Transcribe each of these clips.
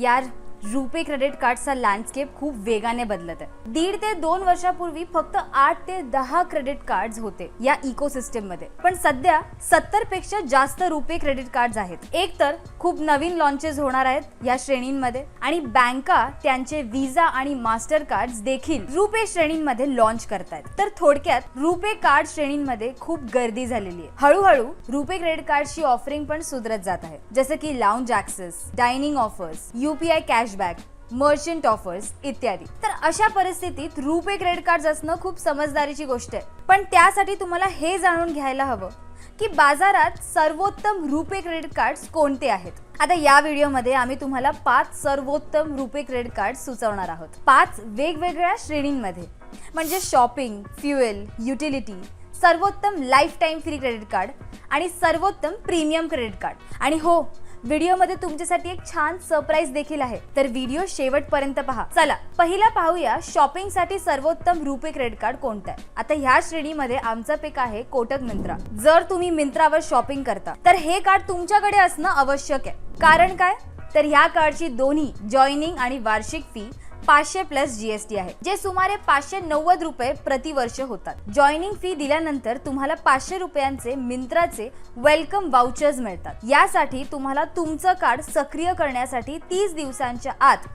यार रुपे क्रेडिट कार्डचा लँडस्केप खूप वेगाने बदलत आहे. दीड ते दोन वर्षापूर्वी फक्त आठ ते दहा क्रेडिट कार्ड होते या इकोसिस्टममध्ये. पण सध्या सत्तरपेक्षा जास्त रुपे क्रेडिट कार्ड आहेत. एक तर खूप नवीन लॉन्चेस होणार आहेत या श्रेणींमध्ये आणि बँका त्यांचे विजा आणि मास्टर कार्ड देखील रुपे श्रेणींमध्ये लॉन्च करतायत. तर थोडक्यात रुपे कार्ड श्रेणींमध्ये खूप गर्दी झालेली आहे. हळूहळू रुपे क्रेडिट कार्डची ऑफरिंग पण सुधरत जात आहे. जसं की lounge access dining offers UPI cashback merchant offers इत्यादी. तर अशा परिस्थितीत रुपे क्रेडिट कार्ड असणं खूप समजदारीची गोष्ट आहे. पण त्यासाठी तुम्हाला हे जाणून घ्यायला हवं की बाजारात सर्वोत्तम रुपे क्रेडिट कार्ड कोणते आहेत? आता या व्हिडिओमध्ये आम्ही तुम्हाला पाच सर्वोत्तम रुपे क्रेडिट कार्ड सुचवणार आहोत. पाच वेगवेगळ्या श्रेणींमध्ये. म्हणजे शॉपिंग फ्युएल युटिलिटी सर्वोत्तम life time free credit card आणि सर्वोत्तम प्रीमियम क्रेडिट कार्ड आणि हो व्हिडिओमध्ये तुमच्यासाठी एक छान सरप्राईज देखील आहे. तर व्हिडिओ शेवटपर्यंत पहा. चला पहिला पाहूया शॉपिंगसाठी सर्वोत्तम रुपे क्रेडिट कार्ड कोणतं आहे? आता ह्या श्रेणीमध्ये आमचा पिक आहे कोटक मिंत्रा. जर तुम्ही मिंत्रावर शॉपिंग करता तर हे कार्ड तुमच्याकडे असणं आवश्यक आहे. कारण काय? तर ह्या कार्डची दोन्ही जॉईनिंग आणि वार्षिक फी पाचशे प्लस जीएसटी आहे जे सुमारे पाचशे नव्वद रुपये प्रतिवर्ष होतात. जॉईनिंग फी दिल्यानंतर तुम्हाला पाचशे रुपयांचे मिंत्राचे वेलकम वाउचर्स मिळतात. यासाठी तुम्हाला तुमचं कार्ड सक्रिय करण्यासाठी तीस दिवसांच्या आत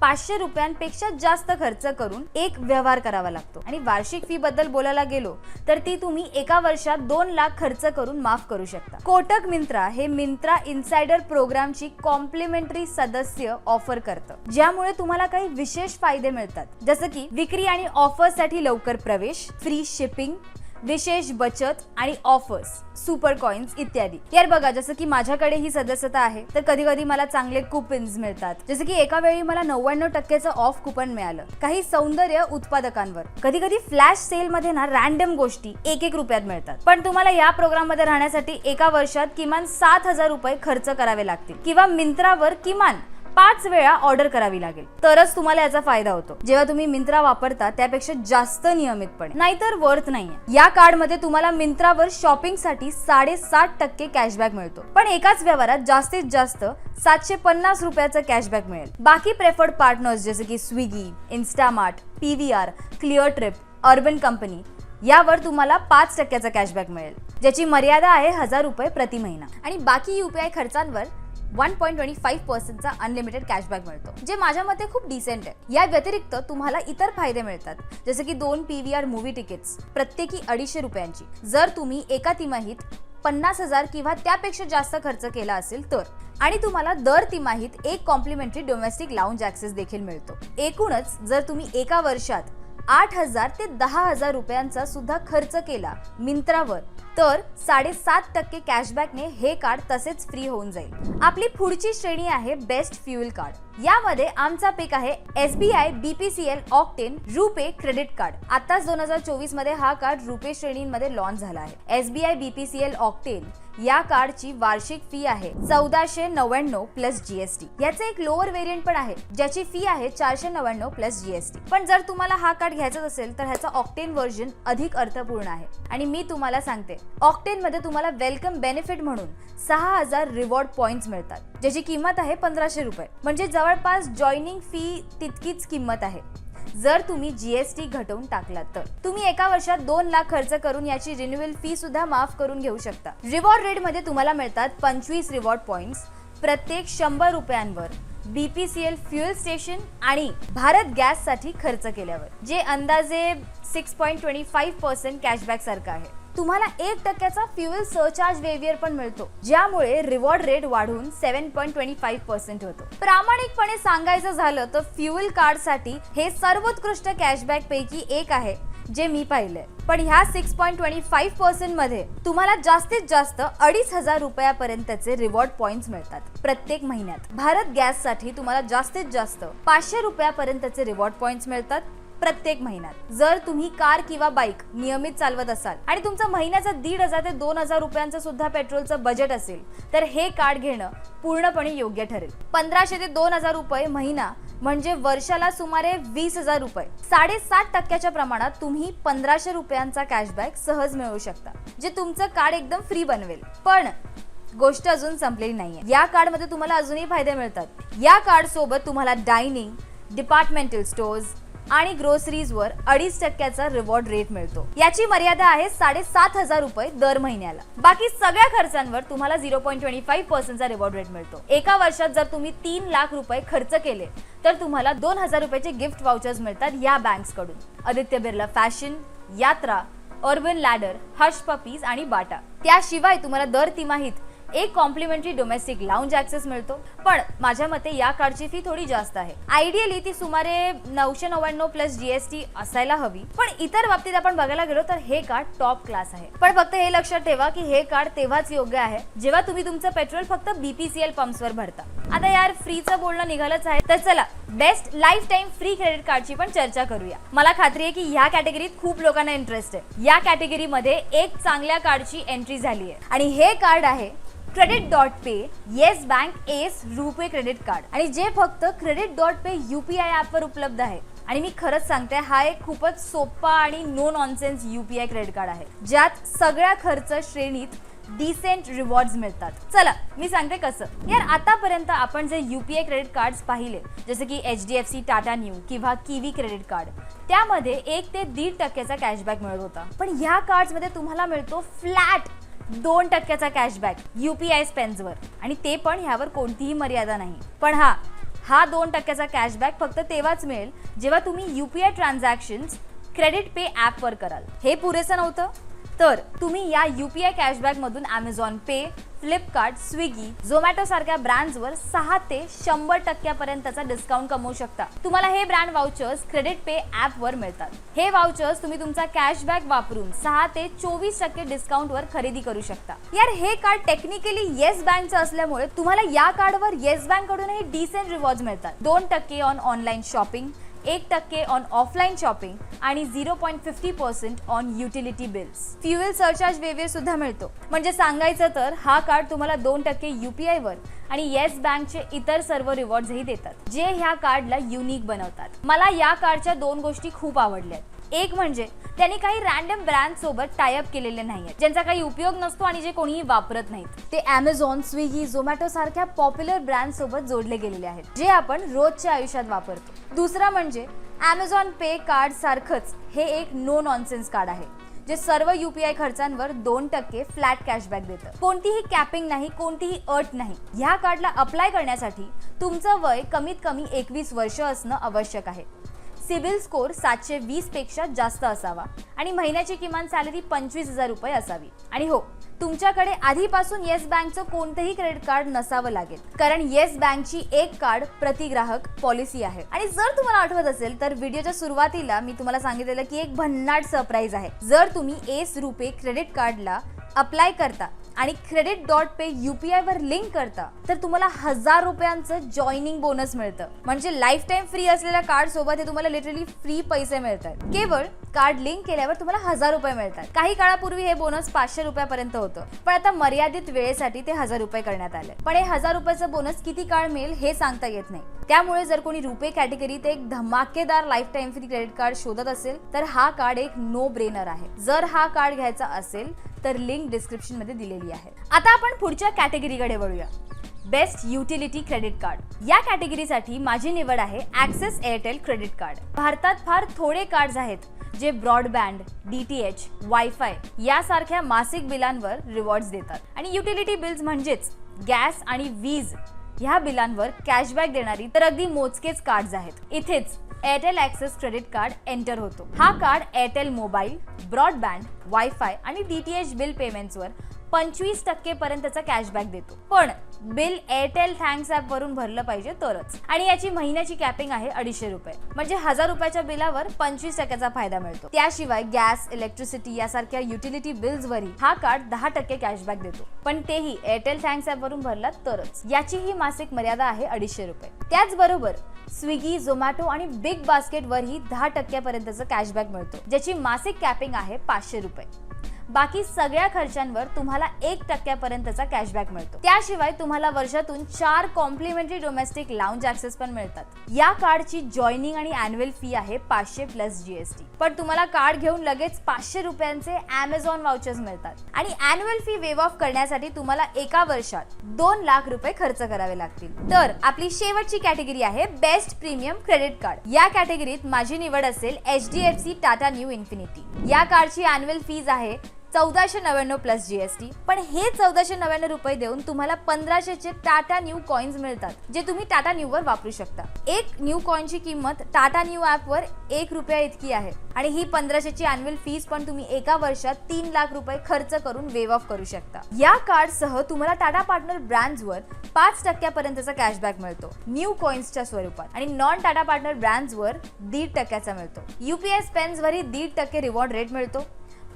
पाचशे रुपयांपेक्षा जास्त खर्च करून एक व्यवहार करावा लागतो. आणि वार्षिक फी बद्दल बोलायला गेलो तर ती तुम्ही एका वर्षात दोन लाख खर्च करून माफ करू शकता. कोटक मिंत्रा हे मिंत्रा इन्सायडर प्रोग्रामची कॉम्प्लिमेंटरी सदस्य ऑफर करतं. ज्यामुळे तुम्हाला काही विशेष फायदे मिळतात. जसं की विक्री आणि ऑफरसाठी लवकर प्रवेश फ्री शिपिंग विशेष बचत आणि ऑफर्स सुपर कॉइन्स इत्यादी. यार बघा जसं की माझ्याकडे ही सदस्यता आहे तर कधी कधी मला चांगले कुपन्स मिळतात. जसं की एका वेळी मला नव्याण्णव टक्क्याचं ऑफ कुपन मिळालं. काही सौंदर्य उत्पादकांवर. कधी कधी फ्लॅश सेल मध्ये ना रॅन्डम गोष्टी एक एक रुपयात मिळतात. पण तुम्हाला या प्रोग्राममध्ये राहण्यासाठी एका वर्षात किमान सात हजार रुपये खर्च करावे लागतील. किंवा मिंत्रावर किमान पाच वेळा ऑर्डर करावी लागेल. तरच तुम्हाला याचा फायदा होतो. जेव्हा तुम्ही मिंत्रा वापरता त्यापेक्षा जास्त नियमितपणे. नाहीतर वर्थ नाहीये. या कार्डमध्ये तुम्हाला मिंत्रावर शॉपिंगसाठी साडेसात टक्के कॅशबॅक मिळतो. पण एकाच व्यवहारात जास्तीत जास्त सातशे पन्नास रुपयाचं कॅशबॅक मिळेल. बाकी प्रेफर्ड पार्टनर्स जसे की Swiggy Instamart PVR Cleartrip Urban Company यावर तुम्हाला पाच टक्क्याचा कॅशबॅक मिळेल. ज्याची मर्यादा आहे हजार रुपये प्रति महिना. आणि बाकी युपीआय खर्चांवर वन पॉईंट ट्वेंटी फाईव्ह पर्सेंटचा अनलिमिटेड कॅशबॅक मिळतो जे माझ्या मते खूप डिसेंट आहे. या व्यतिरिक्त तुम्हाला इतर फायदे मिळतात जसे की दोन P V R movie tickets प्रत्येकी अडीचशे रुपयांची. जर तुम्ही एका तिमाहीत पन्नास हजार किंवा त्यापेक्षा जास्त खर्च केला असेल तर. आणि तुम्हाला दर तिमाहीत एक कॉम्प्लिमेंटरी डोमेस्टिक लाऊंज ऍक्सेस देखील मिळतो. एकूणच जर तुम्ही एका वर्षात आठ हजार ते दहा हजार रुपयांचा सुद्धा खर्च केला मिंत्रावर तर साडेसात टक्के कॅशबॅकने हे कार्ड तसेच फ्री होऊन जाईल. आपली पुढची श्रेणी आहे बेस्ट फ्युएल कार्ड यामध्ये आमचा पिक आहे S B I BPCL octane RuPay credit card आताच दोन हजार चोवीसमध्ये हा कार्ड रुपे श्रेणींमध्ये लॉन्च झाला आहे. S B I BPCL octane या कार्डची वार्षिक फी आहे चौदाशे नव्याण्णव प्लस जीएसटी याचे एक लोअर व्हेरियंट पण आहे ज्याची फी आहे चारशे नव्याण्णव प्लस जीएसटी पण जर तुम्हाला हा कार्ड घ्यायचा असेल तर ह्याचा ऑक्टेन व्हर्जन अधिक अर्थपूर्ण आहे. आणि मी तुम्हाला सांगते ऑक्टेन मध्ये तुम्हाला वेलकम बेनिफिट म्हणून सहा हजार रिवॉर्ड पॉइंट्स मिळतात. ज्याची किंमत आहे पंधराशे रुपये. म्हणजे जवळपास जॉईनिंग फी तितकीच किंमत आहे. जर तुम्ही जीएसटी घटवून टाकलात तर. तुम्ही एका वर्षात दोन लाख खर्च करून याची रिन्युअल फी सुद्धा माफ करून घेऊ शकता. रिवॉर्ड रेटमध्ये तुम्हाला मिळतात पंचवीस रिवॉर्ड पॉइंट्स प्रत्येक शंभर रुपयांवर बीपीसीएल फ्युएल स्टेशन आणि भारत गॅससाठी खर्च केल्यावर जे अंदाजे six point twenty five percent cashback सारखं आहे. तुम्हाला एक टक्क्याचा फ्युएल सरचार्ज वेवियर पण मिळतो ज्यामुळे रिवॉर्ड रेट वाढून seven point twenty five percent होतो. प्रामाणिकपणे सांगायचं झालं तर फ्युएल कार्डसाठी हे सर्वोत्कृष्ट कॅशबॅक पैकी एक आहे जे मी पाहिलंय. पण ह्या सिक्स पॉईंट ट्वेंटी फाईव्ह पर्सेंटमध्ये तुम्हाला जास्तीत जास्त अडीच हजार रुपयापर्यंतचे रिवॉर्ड पॉइंट मिळतात प्रत्येक महिन्यात. भारत गॅससाठी तुम्हाला जास्तीत जास्त पाचशे रुपयापर्यंतचे रिवॉर्ड पॉइंट मिळतात प्रत्येक महिन्यात. जर तुम्ही कार किंवा बाईक नियमित चालवत असाल आणि तुमचं महिन्याचा दीड हजार ते दोन हजार रुपयांचं सुद्धा पेट्रोलचं बजेट असेल तर हे कार्ड घेणं पूर्णपणे योग्य ठरेल. पंधराशे ते दोन हजार रुपये महिना म्हणजे वर्षाला सुमारे वीस हजार रुपये. साडेसात टक्क्याच्या प्रमाणात तुम्ही पंधराशे रुपयांचा कॅशबॅक सहज मिळवू शकता जे तुमचं कार्ड एकदम फ्री बनवेल. पण गोष्ट अजून संपलेली नाहीये. या कार्डमध्ये तुम्हाला अजूनही फायदे मिळतात. या कार्ड सोबत तुम्हाला डायनिंग डिपार्टमेंटल स्टोर्स आणि ग्रोसरीजवर अडीच टक्क्याचा रिवॉर्ड रेट मिळतो. याची मर्यादा आहे साडेसात हजार रुपये दर महिन्याला. बाकी सगळ्या खर्चांवर तुम्हाला झिरो पॉईंट ट्वेंटी फाईव्ह पर्सेंटचा रिवॉर्ड रेट मिळतो. एका वर्षात जर तुम्ही तीन लाख रुपये खर्च केले तर तुम्हाला दोन हजार रुपयाचे गिफ्ट वाउचर्स मिळतात या बँक्सकडून. Aditya Birla fashion Yatra Urban Ladder Hush Puppies आणि बाटा. त्याशिवाय तुम्हाला दर तिमाहीत एक कॉम्प्लिमेंटरी डोमेस्टिक लाऊंज ऍक्सेस मिळतो. पण माझ्या मते या कार्डची फी थोडी जास्त आहे. आयडियली ती सुमारे नऊशे नव्याण्णव प्लस जीएसटी असायला हवी. पण इतर बाबतीत आपण बघायला गेलो तर हे कार्ड टॉप क्लास आहे. पण फक्त हे लक्षात ठेवा की हे कार्ड तेव्हाच योग्य आहे जेव्हा तुम्ही तुमचं पेट्रोल फक्त बीपीसीएल पंप्सवर भरता. आता यार फ्रीचं बोलणं निघालंच आहे. तर चला best life time free credit कार्डची पण चर्चा करूया. मला खात्री आहे की ह्या कॅटेगरीत खूप लोकांना इंटरेस्ट आहे. या कॅटेगरीमध्ये एक चांगल्या कार्डची एंट्री झाली आहे आणि हे कार्ड आहे credit dot pay Yes bank S RuPay credit card आणि जे फक्त credit dot pay U P I ॲपवर उपलब्ध आहे. आणि मी खरंच सांगते हा एक खूपच सोपा आणि no nonsense U P I credit card आहे. ज्यात सगळ्या खर्च श्रेणीत डिसेंट रिवॉर्ड्स मिळतात. चला मी सांगते कसं. यार आतापर्यंत आपण जे U P I credit cards पाहिले जसे की H D F C Tata Neu किंवा किवी क्रेडिट कार्ड त्यामध्ये एक ते दीड टक्क्याचा कॅशबॅक मिळत होता. पण ह्या कार्ड्समध्ये तुम्हाला मिळतो फ्लॅट दोन टक्क्याचा कॅशबॅक युपीआय स्पेन्सवर. आणि ते पण ह्यावर कोणतीही मर्यादा नाही. पण हा हा दोन टक्क्याचा कॅशबॅक फक्त तेव्हाच मिळेल जेव्हा तुम्ही युपीआय ट्रान्झॅक्शन्स क्रेडिट पे ॲपवर कराल. हे पुरेसं नव्हतं? तर तुम्ही या यू पी आय कॅशबॅकमधून ॲमेझॉन पे फ्लिपकार्ट स्विगी झोमॅटोसारख्या ब्रँड्सवर सहा ते शंभर टक्क्यापर्यंतचा डिस्काउंट कमवू शकता. तुम्हाला हे ब्रँड वाउचर्स क्रेडिट पे ॲपवर मिळतात. हे वाउचर्स तुम्ही तुमचा कॅशबॅक वापरून सहा ते चोवीस टक्के डिस्काउंटवर खरेदी करू शकता. यार हे कार्ड टेक्निकली येस बँकचं असल्यामुळे तुम्हाला या कार्डवर येस बँककडूनही डिसेंट रिवॉर्ड मिळतात. दोन टक्के ऑन ऑनलाईन शॉपिंग एक टक्के ऑन ऑफलाईन शॉपिंग आणि zero point fifty percent on utility bills fuel surcharge waiver सुद्धा मिळतो. म्हणजे सांगायचं तर हा कार्ड तुम्हाला दोन टक्के युपीआय वर आणि येस बँकचे इतर सर्व रिवॉर्ड्सही देतात. जे ह्या कार्डला युनिक बनवतात. मला या कार्डच्या दोन गोष्टी खूप आवडल्या एक म्हणजे त्यांनी काही रॅन्डम ब्रँड सोबत टायअप केलेले नाहीये. ज्यांचा काही उपयोग नसतो आणि जे कोणीही वापरत नाहीत. ते अमेझॉन स्विगी झोमॅटो सारख्या पॉप्युलर ब्रँड सोबत जोडले गेलेले आहेत जे आपण रोजच्या आयुष्यात वापरतो. दुसरा म्हणजे अमेझॉन पे कार्ड सारखंच हे एक नो नॉनसेन्स कार्ड आहे जे सर्व युपीआय खर्चांवर दोन टक्के फ्लॅट कॅशबॅक देतं. कोणतीही कॅपिंग नाही कोणतीही अट नाही. ह्या कार्डला अप्लाय करण्यासाठी तुमचं वय कमीत कमी एकवीस वर्ष असणं आवश्यक आहे. सिबिल स्कोर सातशे वीसपेक्षा जास्त असावा. आणि महिन्याची किमान सॅलरी पंचवीस हजार रुपये असावी. आणि हो तुमच्याकडे आधीपासून येस बँकचं कोणतंही क्रेडिट कार्ड नसावं लागेल. कारण येस बँकची एक कार्ड प्रतिग्राहक पॉलिसी आहे. आणि जर तुम्हाला आठवत असेल तर व्हिडिओच्या सुरुवातीला मी तुम्हाला सांगितलेलं की एक भन्नाट सरप्राईज आहे. जर तुम्ही एस रुपे क्रेडिट कार्डला अप्लाय करता आणि क्रेडिट डॉट पे युपीआय वर लिंक करता तर तुम्हाला हजार रुपयांचं जॉईनिंग बोनस मिळतं. म्हणजे लाईफ टाईम फ्री असलेल्या कार्ड सोबत हे तुम्हाला लिटरली फ्री पैसे मिळतात. केवळ कार्ड लिंक केल्यावर तुम्हाला हजार रुपये मिळतात. काही काळापूर्वी हे बोनस पाचशे रुपयापर्यंत होतं. पण आता मर्यादित वेळेसाठी ते हजार रुपये करण्यात आले. पण हे हजार रुपयाचं बोनस किती काळ मिळेल हे सांगता येत नाही. त्यामुळे जर कोणी रुपे कॅटेगरीत एक धमाकेदार life time free credit card शोधत असेल तर हा कार्ड एक नो ब्रेनर आहे. जर हा कार्ड घ्यायचा असेल तर लिंक डिस्क्रिप्शनमध्ये दिलेली आहे. आता आपण पुढच्या कॅटेगरीकडे वळूया. बेस्ट युटिलिटी क्रेडिट कार्ड या कॅटेगरीसाठी माझी निवड आहे ऍक्सेस एअरटेल क्रेडिट कार्ड भारतात फार थोडे कार्ड्स आहेत जे broadband D T H WiFi यासारख्या मासिक बिलांवर रिवॉर्ड्स देतात. आणि युटिलिटी बिल्स म्हणजेच गॅस आणि वीज ह्या बिलांवर कॅशबॅक देणारी तर अगदी मोजकेच कार्ड्स आहेत. इथेच Airtel access credit card enter होतो. हा card Airtel mobile broadband WiFi आणि डी टी एच बिल पेमेंट्सवर पंचवीस टक्के पर्यंतचा कॅशबॅक देतो. पण बिल एअरटेल थँक्स ऍप वरून भरलं पाहिजे तरच. आणि याची महिन्याची कॅपिंग आहे अडीचशे रुपये. म्हणजे हजार रुपयाच्या बिलावर पंचवीस टक्क्याचा फायदा मिळतो. त्याशिवाय गॅस इलेक्ट्रिसिटी यासारख्या युटिलिटी बिल्सवरही हा कार्ड दहा टक्के कॅशबॅक देतो. पण तेही एअरटेल थँक्स ऍप वरून भरलात तरच. याची ही मासिक मर्यादा आहे अडीचशे रुपये. त्याचबरोबर स्विगी झोमॅटो आणि बिग बास्केटवरही दहा टक्क्यापर्यंतचं कॅशबॅक मिळतो. ज्याची मासिक कॅपिंग आहे पाचशे रुपये. बाकी सगळ्या खर्चांवर तुम्हाला एक टक्क्यापर्यंतचा कॅशबॅक मिळतो. त्याशिवाय तुम्हाला वर्षातून चार कॉम्प्लिमेंटरी डोमेस्टिक लाऊंज ऍक्सेस पण मिळतात. या कार्डची जॉईनिंग आणि अॅन्युअल फी आहे पाचशे प्लस जीएसटी पण तुम्हाला कार्ड घेऊन लगेच पाचशे रुपयांचे अमेझॉन वाउचर्स मिळतात. आणि अॅन्युअल फी वेव ऑफ करण्यासाठी तुम्हाला एका वर्षात दोन लाख रुपये खर्च करावे लागतील. तर आपली शेवटची कॅटेगरी आहे बेस्ट प्रीमियम क्रेडिट कार्ड या कॅटेगरीत माझी निवड असेल H D F C Tata Neu Infinity या कार्डची अॅन्युअल फीज आहे चौदाशे नव्याण्णव प्लस जीएसटी पण हे चौदाशे नव्याण्णव रुपये देऊन तुम्हाला पंधराशेचे टाटा न्यू कॉइन्स मिळतात जे तुम्ही टाटा न्यू वर वापरू शकता. एक न्यू कॉइनची किंमत टाटा न्यू ऍप वर एक रुपया इतकी आहे आणि ही पंधराशेची अॅन्युअल फीज पण तुम्ही एका वर्षात तीन लाख रुपये खर्च करून वेव ऑफ करू शकता. या कार्ड सह तुम्हाला टाटा पार्टनर ब्रँड्सवर पाच टक्क्यापर्यंतचा कॅशबॅक मिळतो न्यू कॉइन्सच्या स्वरूपात. आणि नॉन टाटा पार्टनर ब्रँड्सवर दीड टक्क्याचा मिळतो. युपीएस पेन्स वरही दीड टक्के रिवॉर्ड रेट मिळतो.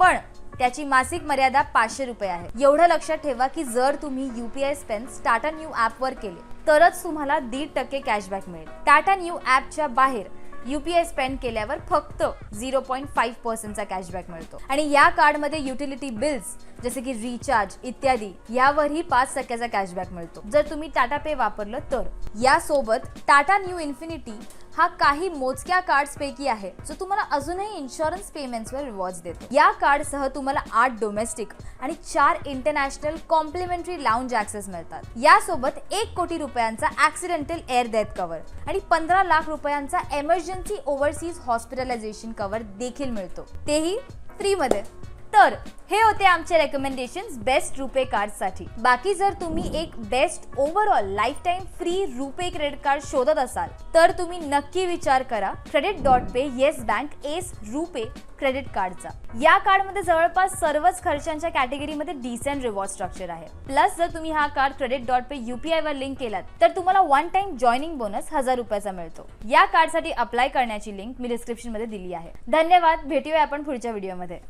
पण त्याची मासिक मर्यादा पाचशे रुपये आहे. एवढं लक्षात ठेवा की जर तुम्ही युपीआय स्पेन्स टाटा न्यू वर केले तरच तुम्हाला दीड टक्के कॅशबॅक मिळेल. टाटा न्यू ॲपच्या बाहेर युपीआय स्पेंड केल्यावर फक्त झिरो पॉईंट फाईव्ह पर्सेंटचा कॅशबॅक मिळतो. आणि या कार्डमध्ये युटिलिटी बिल्स जसे की रिचार्ज इत्यादी यावरही पाच टक्क्याचा कॅशबॅक मिळतो. जर तुम्ही टाटा पे वापरलं तर. यासोबत टाटा न्यू इन्फिनिटी हा काही मोजक्या कार्ड्सपैकी आहे जो तुम्हाला अजूनही इन्शुरन्स पेमेंट्सवर रिवॉर्ड्स देतो. या कार्डसह तुम्हाला आठ डोमेस्टिक आणि चार इंटरनॅशनल कॉम्प्लिमेंटरी लाऊंज ऍक्सेस मिळतात. यासोबत एक कोटी रुपयांचा ऍक्सिडेंटल एअर डेथ कव्हर आणि पंधरा लाख रुपयांचा एमर्जन्सी ओव्हरसीज हॉस्पिटलायझेशन कव्हर देखील मिळतो. तेही फ्रीमध्ये तर हे होते आमचे रेकमेंडेशन बेस्ट रुपे कार्डसाठी बाकी जर तुम्ही एक best overall life time free RuPay credit card शोधत असाल तर तुम्ही नक्की विचार करा credit dot pay Yes Bank S RuPay credit कार्डचा या कार्डमध्ये जवळपास सर्वच खर्चांच्या कॅटेगरीमध्ये डिसेंट रिवॉर्ड स्ट्रक्चर आहे. प्लस जर तुम्ही हा card credit dot pay UPI वर लिंक केलात तर तुम्हाला वन टाइम जॉईनिंग बोनस हजार रुपयाचा मिळतो. या कार्डसाठी अप्लाय करण्याची लिंक मी डिस्क्रिप्शनमध्ये दिली आहे. धन्यवाद. भेटूया आपण पुढच्या व्हिडिओमध्ये